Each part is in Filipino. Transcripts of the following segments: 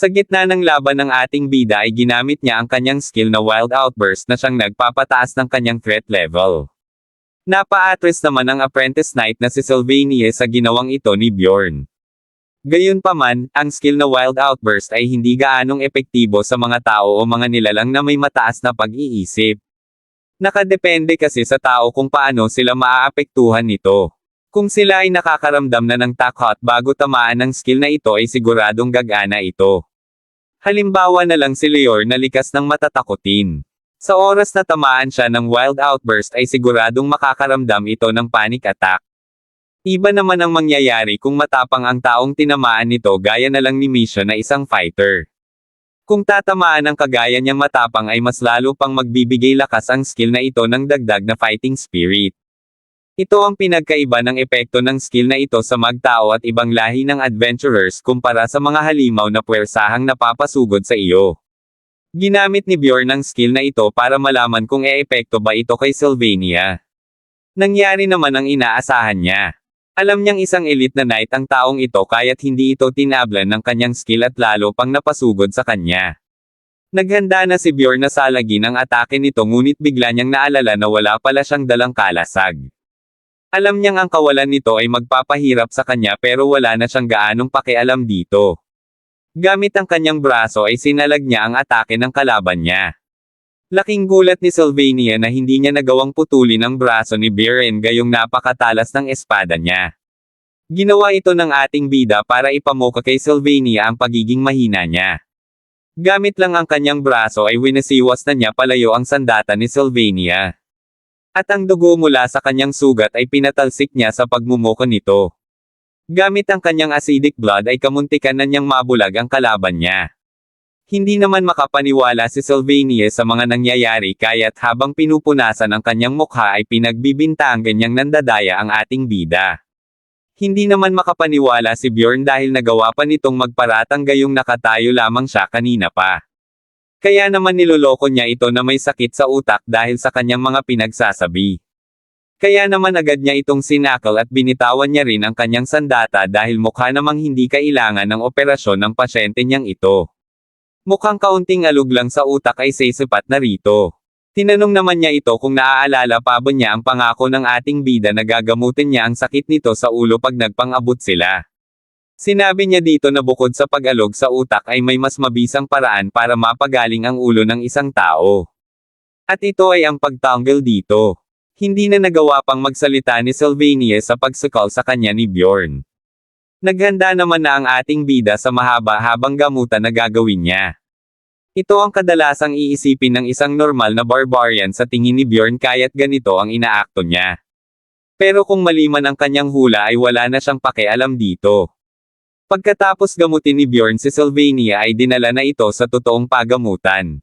Sa gitna ng laban ng ating bida ay ginamit niya ang kanyang skill na Wild Outburst na siyang nagpapataas ng kanyang threat level. Napa-atras naman ang apprentice knight na si Sylvania sa ginawang ito ni Bjorn. Gayunpaman, ang skill na Wild Outburst ay hindi gaanong epektibo sa mga tao o mga nilalang na may mataas na pag-iisip. Nakadepende kasi sa tao kung paano sila maaapektuhan nito. Kung sila ay nakakaramdam na ng takot bago tamaan ng skill na ito ay siguradong gagana ito. Halimbawa na lang si Leor na likas ng matatakotin. Sa oras na tamaan siya ng wild outburst ay siguradong makakaramdam ito ng panic attack. Iba naman ang mangyayari kung matapang ang taong tinamaan nito gaya na lang ni Misha na isang fighter. Kung tatamaan ang kagaya niyang matapang ay mas lalo pang magbibigay lakas ang skill na ito ng dagdag na fighting spirit. Ito ang pinagkaiba ng epekto ng skill na ito sa magtao at ibang lahi ng adventurers kumpara sa mga halimaw na puwersahang napapasugod sa iyo. Ginamit ni Bjorn ang skill na ito para malaman kung e-epekto ba ito kay Sylvania. Nangyari naman ang inaasahan niya. Alam niyang isang elite na knight ang taong ito kaya't hindi ito tinablan ng kanyang skill at lalo pang napasugod sa kanya. Naghanda na si Bjorn na salagin ang atake nito ngunit bigla niyang naalala na wala pala siyang dalang kalasag. Alam niyang ang kawalan nito ay magpapahirap sa kanya pero wala na siyang gaanong pakialam dito. Gamit ang kanyang braso ay sinalag niya ang atake ng kalaban niya. Laking gulat ni Sylvania na hindi niya nagawang putulin ang braso ni Biren gayong napakatalas ng espada niya. Ginawa ito ng ating bida para ipamuka kay Sylvania ang pagiging mahina niya. Gamit lang ang kanyang braso ay winasiwas na niya palayo ang sandata ni Sylvania. At ang dugo mula sa kanyang sugat ay pinatalsik niya sa pagmumuko nito. Gamit ang kanyang acidic blood ay kamuntikan na niyang mabulag ang kalaban niya. Hindi naman makapaniwala si Sylvania sa mga nangyayari kaya't habang pinupunasan ang kanyang mukha ay pinagbibintangan niyang nandadaya ang ating bida. Hindi naman makapaniwala si Bjorn dahil nagawa pa nitong magparatang gayong nakatayo lamang siya kanina pa. Kaya naman niloloko niya ito na may sakit sa utak dahil sa kanyang mga pinagsasabi. Kaya naman agad niya itong sinakal at binitawan niya rin ang kanyang sandata dahil mukha namang hindi kailangan ng operasyon ng pasyente niyang ito. Mukhang kaunting alug lang sa utak ay sisipat na rito. Tinanong naman niya ito kung naaalala pa ba niya ang pangako ng ating bida na gagamutin niya ang sakit nito sa ulo pag nagpang-abot sila. Sinabi niya dito na bukod sa pag-alog sa utak ay may mas mabisang paraan para mapagaling ang ulo ng isang tao. At ito ay ang pagtanggal dito. Hindi na nagawa pang magsalita ni Sylvania sa pagsukal sa kanya ni Bjorn. Naghanda naman na ang ating bida sa mahaba-habang gamutan na gagawin niya. Ito ang kadalasang iisipin ng isang normal na barbarian sa tingin ni Bjorn kaya't ganito ang inaakto niya. Pero kung maliman ang kanyang hula ay wala na siyang pakialam dito. Pagkatapos gamutin ni Bjorn si Sylvania ay dinala na ito sa totoong pagamutan.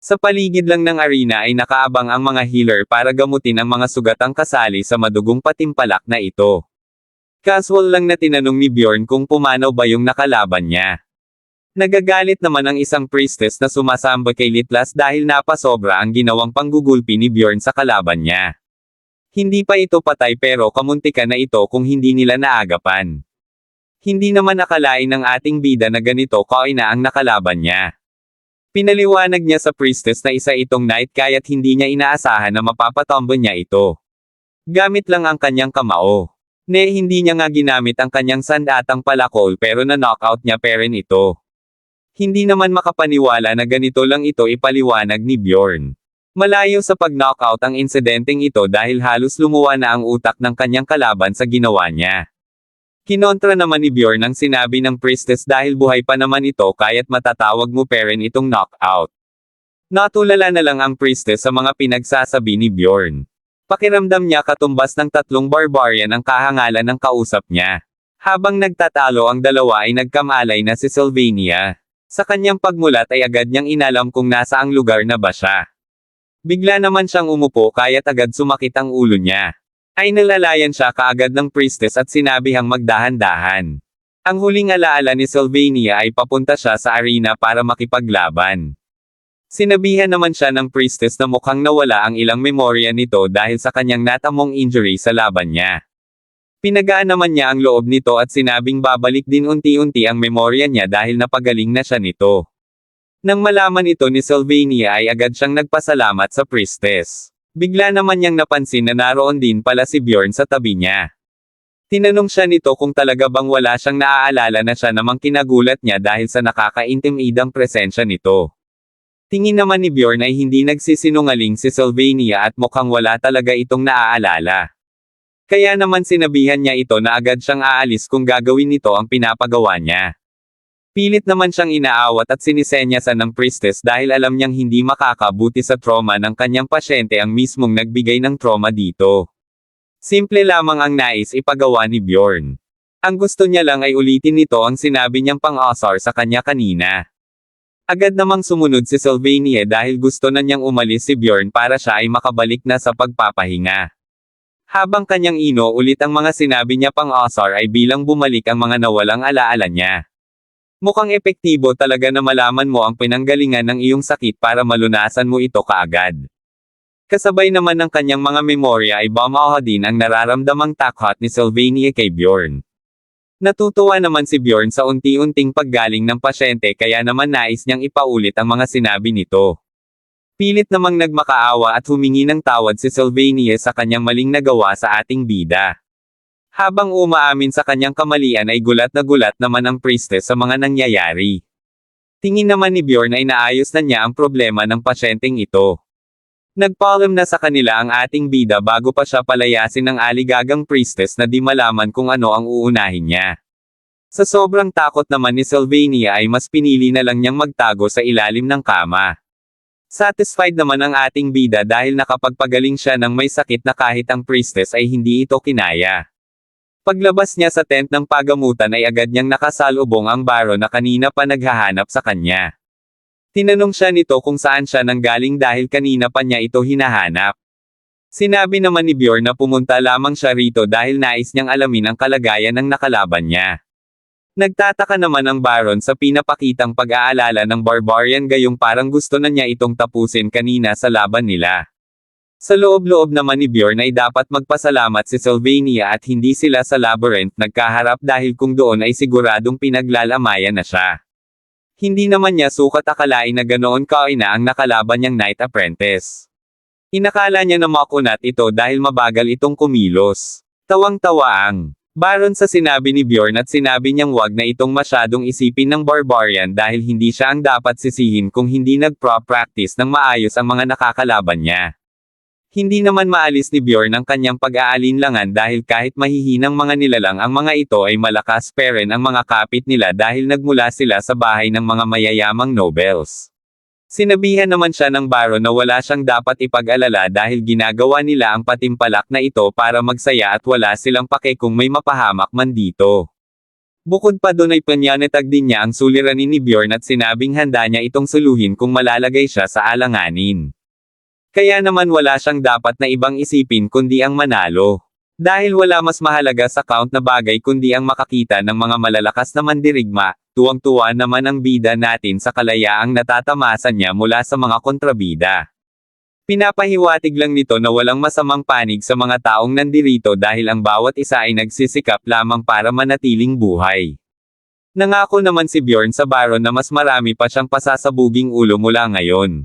Sa paligid lang ng arena ay nakaabang ang mga healer para gamutin ang mga sugatang kasali sa madugong patimpalak na ito. Casual lang na tinanong ni Bjorn kung pumanaw ba yung nakalaban niya. Nagagalit naman ang isang priestess na sumasamba kay Litlas dahil napasobra ang ginawang panggugulpi ni Bjorn sa kalaban niya. Hindi pa ito patay pero kamuntikan na ito kung hindi nila naagapan. Hindi naman akalain ng ating bida na ganito kaina ang nakalaban niya. Pinaliwanag niya sa priestess na isa itong knight kaya't hindi niya inaasahan na mapapatombo niya ito. Gamit lang ang kanyang kamao. Ne hindi niya nga ginamit ang kanyang sandatang palakol pero na-knockout niya pa rin ito. Hindi naman makapaniwala na ganito lang ito ipaliwanag ni Bjorn. Malayo sa pag-knockout ang insidenteng ito dahil halos lumuwa na ang utak ng kanyang kalaban sa ginawa niya. Kinontra naman ni Bjorn ang sinabi ng priestess dahil buhay pa naman ito kaya't matatawag mo pa rin itong knockout. Natulala na lang ang priestess sa mga pinagsasabi ni Bjorn. Pakiramdam niya katumbas ng tatlong barbarian ang kahangalan ng kausap niya. Habang nagtatalo ang dalawa ay nagkamalay na si Sylvania. Sa kanyang pagmulat ay agad niyang inalam kung nasa ang lugar na ba siya. Bigla naman siyang umupo kaya't agad sumakit ang ulo niya. Ay nalalayan siya kaagad ng priestess at sinabihang magdahan-dahan. Ang huling alaala ni Sylvania ay papunta siya sa arena para makipaglaban. Sinabihan naman siya ng priestess na mukhang nawala ang ilang memorya nito dahil sa kanyang natamong injury sa laban niya. Pinagaan naman niya ang loob nito at sinabing babalik din unti-unti ang memorya niya dahil napagaling na siya nito. Nang malaman ito ni Sylvania ay agad siyang nagpasalamat sa priestess. Bigla naman niyang napansin na naroon din pala si Bjorn sa tabi niya. Tinanong siya nito kung talaga bang wala siyang naaalala na siya namang kinagulat niya dahil sa nakakaintimidang presensya nito. Tingin naman ni Bjorn ay hindi nagsisinungaling si Sylvania at mukhang wala talaga itong naaalala. Kaya naman sinabihan niya ito na agad siyang aalis kung gagawin nito ang pinapagawa niya. Pilit naman siyang inaawat at sinisenyasan ng priestess dahil alam niyang hindi makakabuti sa trauma ng kanyang pasyente ang mismong nagbigay ng trauma dito. Simple lamang ang nais ipagawa ni Bjorn. Ang gusto niya lang ay ulitin nito ang sinabi niyang pang-asar sa kanya kanina. Agad namang sumunod si Sylvania dahil gusto na niyang umalis si Bjorn para siya ay makabalik na sa pagpapahinga. Habang kanyang ino ulit ang mga sinabi niya pang asar ay bilang bumalik ang mga nawalang alaala niya. Mukhang epektibo talaga na malaman mo ang pinanggalingan ng iyong sakit para malunasan mo ito kaagad. Kasabay naman ng kanyang mga memorya ay bumaha din ang nararamdamang takot ni Sylvania kay Bjorn. Natutuwa naman si Bjorn sa unti-unting paggaling ng pasyente kaya naman nais niyang ipaulit ang mga sinabi nito. Pilit namang nagmakaawa at humingi ng tawad si Sylvania sa kanyang maling nagawa sa ating bida. Habang umaamin sa kanyang kamalian ay gulat na gulat naman ang priestess sa mga nangyayari. Tingin naman ni Bjorn ay naayos na niya ang problema ng pasyenteng ito. Nagpaalam na sa kanila ang ating bida bago pa siya palayasin ng aligagang priestess na di malaman kung ano ang uunahin niya. Sa sobrang takot naman ni Sylvania ay mas pinili na lang niyang magtago sa ilalim ng kama. Satisfied naman ang ating bida dahil nakapagpagaling siya ng may sakit na kahit ang priestess ay hindi ito kinaya. Paglabas niya sa tent ng pagamutan ay agad niyang nakasalubong ang baro na kanina pa naghahanap sa kanya. Tinanong siya nito kung saan siya nanggaling dahil kanina pa niya ito hinahanap. Sinabi naman ni Bjorn na pumunta lamang siya rito dahil nais niyang alamin ang kalagayan ng nakalaban niya. Nagtataka naman ang Baron sa pinapakitang pag-aalala ng barbarian gayong parang gusto na niya itong tapusin kanina sa laban nila. Sa loob-loob naman ni Bjorn ay dapat magpasalamat si Sylvania at hindi sila sa labyrinth nagkaharap dahil kung doon ay siguradong pinaglalamayan na siya. Hindi naman niya sukat akalain na ganoon kaina ang nakalaban niyang Knight Apprentice. Inakala niya na makunat ito dahil mabagal itong kumilos. Tawang-tawa ang Baron sa sinabi ni Bjorn at sinabi niyang wag na itong masyadong isipin ng barbarian dahil hindi siya ang dapat sisihin kung hindi nagpro-practice ng maayos ang mga nakakalaban niya. Hindi naman maalis ni Bjorn ang kanyang pag-aalinlangan dahil kahit mahihinang mga nilalang ang mga ito ay malakas pa rin ang mga kapit nila dahil nagmula sila sa bahay ng mga mayayamang nobles. Sinabihan naman siya ng Baron na wala siyang dapat ipag-alala dahil ginagawa nila ang patimpalak na ito para magsaya at wala silang pake kung may mapahamak man dito. Bukod pa doon ay panyanitag din niya ang suliranin ni Bjorn at sinabing handa niya itong suluhin kung malalagay siya sa alanganin. Kaya naman wala siyang dapat na ibang isipin kundi ang manalo. Dahil wala mas mahalaga sa count na bagay kundi ang makakita ng mga malalakas na mandirigma, tuwang-tuwa naman ang bida natin sa kalayaang natatamasan niya mula sa mga kontrabida. Pinapahiwatig lang nito na walang masamang panig sa mga taong nandirito dahil ang bawat isa ay nagsisikap lamang para manatiling buhay. Nangako naman si Bjorn sa Baron na mas marami pa siyang pasasabuging ulo mula ngayon.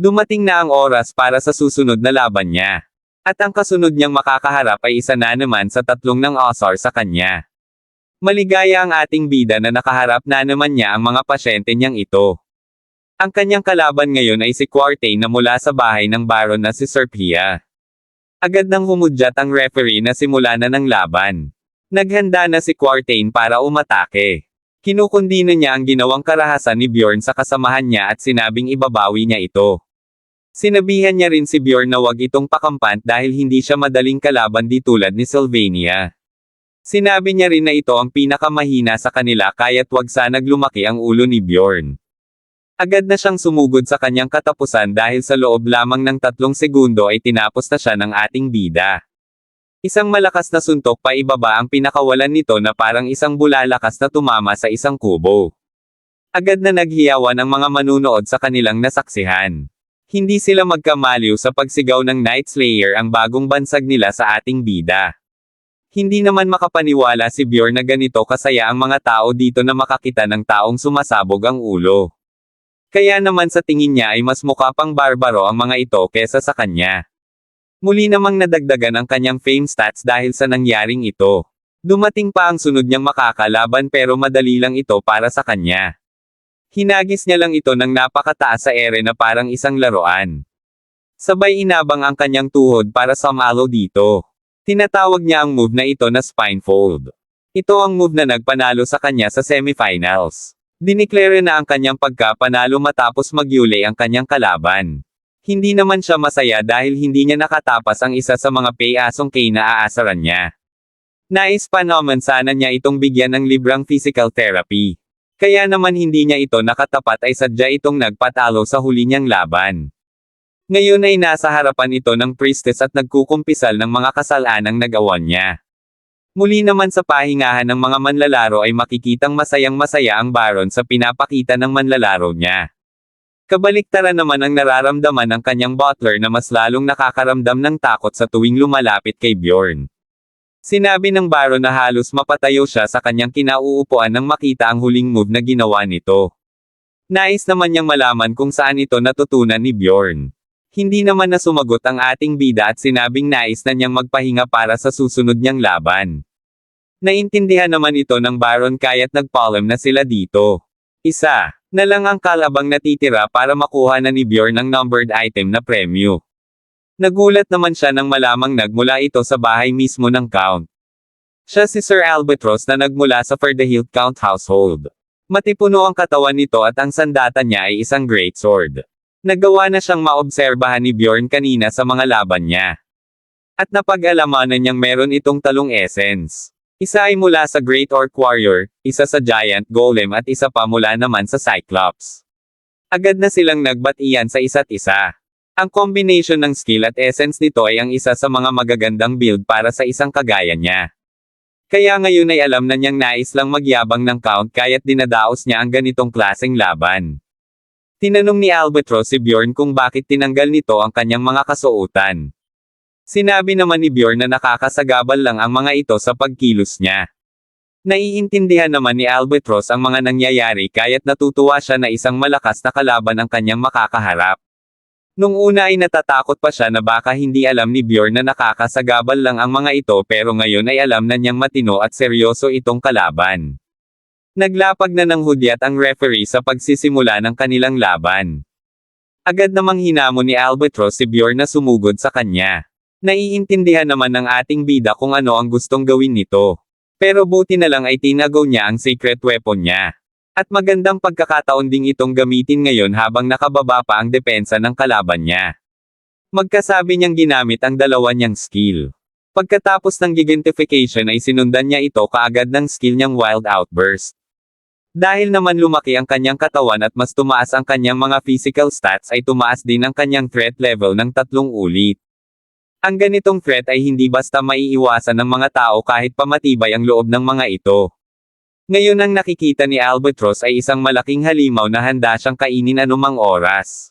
Dumating na ang oras para sa susunod na laban niya. At ang kasunod niyang makakaharap ay isa na naman sa tatlong ng Osar sa kanya. Maligaya ang ating bida na nakaharap na naman niya ang mga pasyente niyang ito. Ang kanyang kalaban ngayon ay si Quartane na mula sa bahay ng Baron na si Sir Pia. Agad nang humudyat ang referee na simula na ng laban. Naghanda na si Quartane para umatake. Kinukundina niya ang ginawang karahasan ni Bjorn sa kasamahan niya at sinabing ibabawi niya ito. Sinabihan niya rin si Bjorn na wag itong pakampant dahil hindi siya madaling kalaban di tulad ni Sylvania. Sinabi niya rin na ito ang pinakamahina sa kanila kaya't wag sanag lumaki ang ulo ni Bjorn. Agad na siyang sumugod sa kanyang katapusan dahil sa loob lamang ng tatlong segundo ay tinapos na siya ng ating bida. Isang malakas na suntok pa ibaba ang pinakawalan nito na parang isang bulalakas na tumama sa isang kubo. Agad na naghiyawan ang mga manunood sa kanilang nasaksihan. Hindi sila magkamaliw sa pagsigaw ng Night Slayer ang bagong bansag nila sa ating bida. Hindi naman makapaniwala si Bjorn na ganito kasaya ang mga tao dito na makakita ng taong sumasabog ang ulo. Kaya naman sa tingin niya ay mas mukha pang barbaro ang mga ito kesa sa kanya. Muli namang nadagdagan ang kanyang fame stats dahil sa nangyaring ito. Dumating pa ang sunod niyang makakalaban pero madali lang ito para sa kanya. Hinagis niya lang ito ng napakataas sa ere na parang isang laruan. Sabay inabang ang kanyang tuhod para samalo dito. Tinatawag niya ang move na ito na spine fold. Ito ang move na nagpanalo sa kanya sa semifinals. Diniklare na ang kanyang pagkapanalo matapos magyuli ang kanyang kalaban. Hindi naman siya masaya dahil hindi niya nakatapas ang isa sa mga pay-asong kay na aasaran niya. Nais pa naman sana niya itong bigyan ng librang physical therapy. Kaya naman hindi niya ito nakatapat ay sadya itong nagpatalo sa huli niyang laban. Ngayon ay nasa harapan ito ng priestess at nagkukumpisal ng mga kasalanang nagawan niya. Muli naman sa pahingahan ng mga manlalaro ay makikitang masayang masaya ang Baron sa pinapakita ng manlalaro niya. Kabaliktaran naman ang nararamdaman ng kanyang butler na mas lalong nakakaramdam ng takot sa tuwing lumalapit kay Bjorn. Sinabi ng Baron na halos mapatayo siya sa kanyang kinauupuan nang makita ang huling move na ginawa nito. Nais naman niyang malaman kung saan ito natutunan ni Bjorn. Hindi naman na sumagot ang ating bida at sinabing nais na niyang magpahinga para sa susunod niyang laban. Naintindihan naman ito ng Baron kaya't nagpalm na sila dito. Isa, na lang ang kalabang natitira para makuha na ni Bjorn ang numbered item na premyo. Nagulat naman siya nang malamang nagmula ito sa bahay mismo ng Count. Siya si Sir Albatross na nagmula sa Ferdahilt Count household. Matipuno ang katawan nito at ang sandata niya ay isang great sword. Nagawa na siyang maobserbahan ni Bjorn kanina sa mga laban niya. At napag-alamanan niyang meron itong talong essence. Isa ay mula sa Great Orc Warrior, isa sa Giant Golem at isa pa mula naman sa Cyclops. Agad na silang nagbatian sa isa't isa. Ang combination ng skill at essence nito ay ang isa sa mga magagandang build para sa isang kagaya niya. Kaya ngayon ay alam na niyang nais lang magyabang ng count kaya't dinadaos niya ang ganitong klaseng laban. Tinanong ni Albatross si Bjorn kung bakit tinanggal nito ang kanyang mga kasuotan. Sinabi naman ni Bjorn na nakakasagabal lang ang mga ito sa pagkilos niya. Naiintindihan naman ni Albatross ang mga nangyayari kaya't natutuwa siya na isang malakas na kalaban ang kanyang makakaharap. Nung una ay natatakot pa siya na baka hindi alam ni Bjorn na nakakasagabal lang ang mga ito pero ngayon ay alam na niyang matino at seryoso itong kalaban. Naglapag na ng hudyat ang referee sa pagsisimula ng kanilang laban. Agad namang hinamon ni Albatross si Bjorn na sumugod sa kanya. Naiintindihan naman ng ating bida kung ano ang gustong gawin nito. Pero buti na lang ay tinagaw niya ang secret weapon niya. At magandang pagkakataon ding itong gamitin ngayon habang nakababa pa ang depensa ng kalaban niya. Magkasabi niyang ginamit ang dalawa niyang skill. Pagkatapos ng gigantification ay sinundan niya ito kaagad ng skill niyang Wild Outburst. Dahil naman lumaki ang kanyang katawan at mas tumaas ang kanyang mga physical stats ay tumaas din ang kanyang threat level ng tatlong ulit. Ang ganitong threat ay hindi basta maiiwasan ng mga tao kahit pamatibay ang loob ng mga ito. Ngayon ang nakikita ni Albatross ay isang malaking halimaw na handa siyang kainin anumang oras.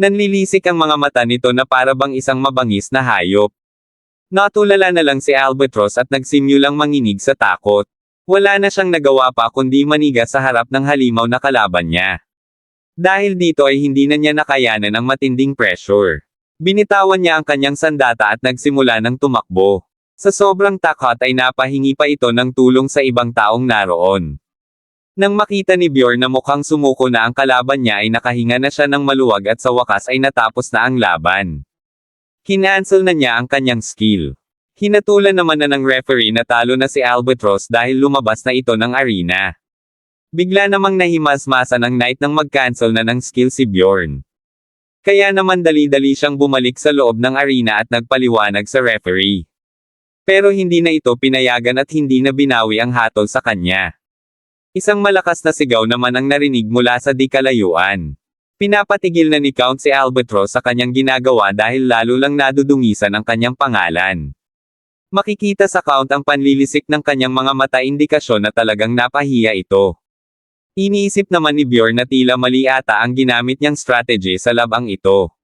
Nanlilisik ang mga mata nito na para bang isang mabangis na hayop. Natulala na lang si Albatross at nagsimulang manginig sa takot. Wala na siyang nagawa pa kundi maniga sa harap ng halimaw na kalaban niya. Dahil dito ay hindi na niya nakayanan ang matinding pressure. Binitawan niya ang kanyang sandata at nagsimula ng tumakbo. Sa sobrang takot ay napahingi pa ito ng tulong sa ibang taong naroon. Nang makita ni Bjorn na mukhang sumuko na ang kalaban niya ay nakahinga na siya ng maluwag at sa wakas ay natapos na ang laban. Kinancel na niya ang kanyang skill. Hinatulan naman na ng referee na talo na si Albatross dahil lumabas na ito ng arena. Bigla namang nahimasmasan ang night nang mag-cancel na ng skill si Bjorn. Kaya naman dali-dali siyang bumalik sa loob ng arena at nagpaliwanag sa referee. Pero hindi na ito pinayagan at hindi na binawi ang hatol sa kanya. Isang malakas na sigaw naman ang narinig mula sa di kalayuan. Pinapatigil na ni Count si Albatross sa kanyang ginagawa dahil lalo lang nadudungisan ang kanyang pangalan. Makikita sa Count ang panlilisik ng kanyang mga mata indikasyon na talagang napahiya ito. Iniisip naman ni Bjorn na tila mali ata ang ginamit niyang strategy sa labang ito.